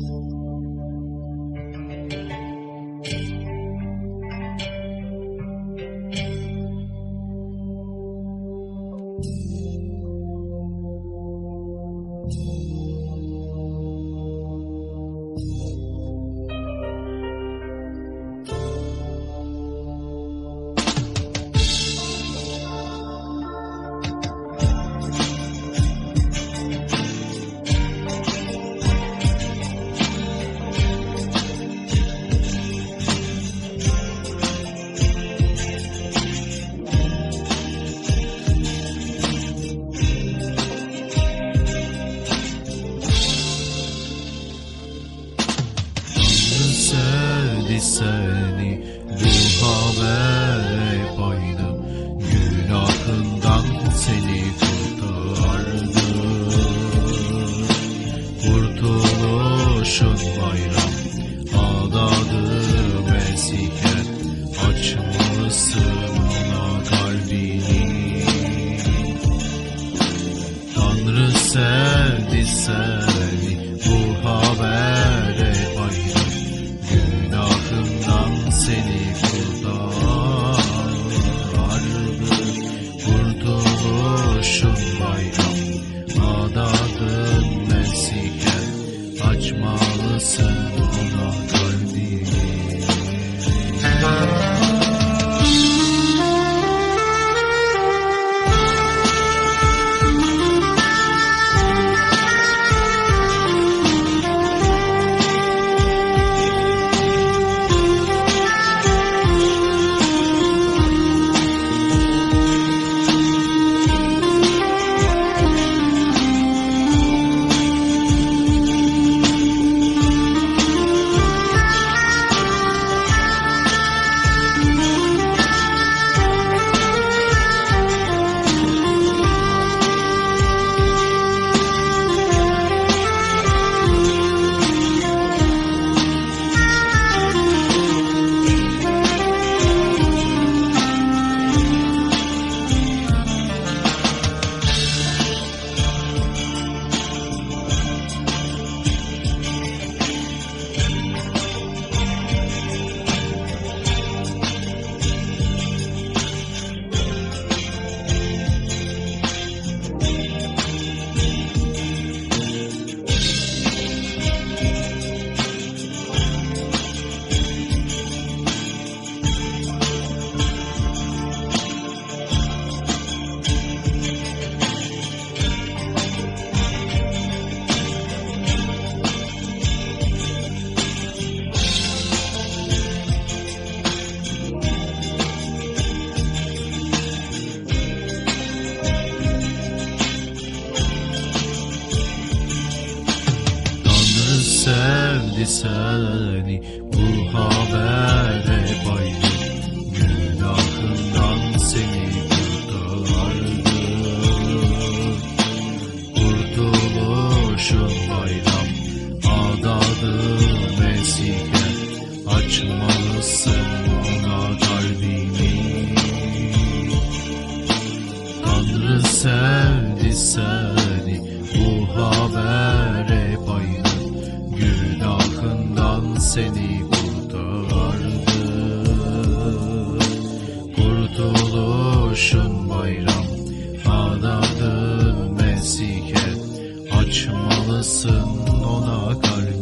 thank you seni ruha ver paydım günahından seni kurtardım. Kurtuluşun bayram adadı mesike açmalısın ona kalbini. Tanrı sevdi sen Açmalısın ona sevdi seni. Bu habere bayram Günahından seni kurtardı Kurtuluşun bayram adadı Mesih'e Açmalısın ona kalbini Tanrı sevdi seni Kurtuluşun bayram. Adadın Mesih'e. Açmalısın ona kalbini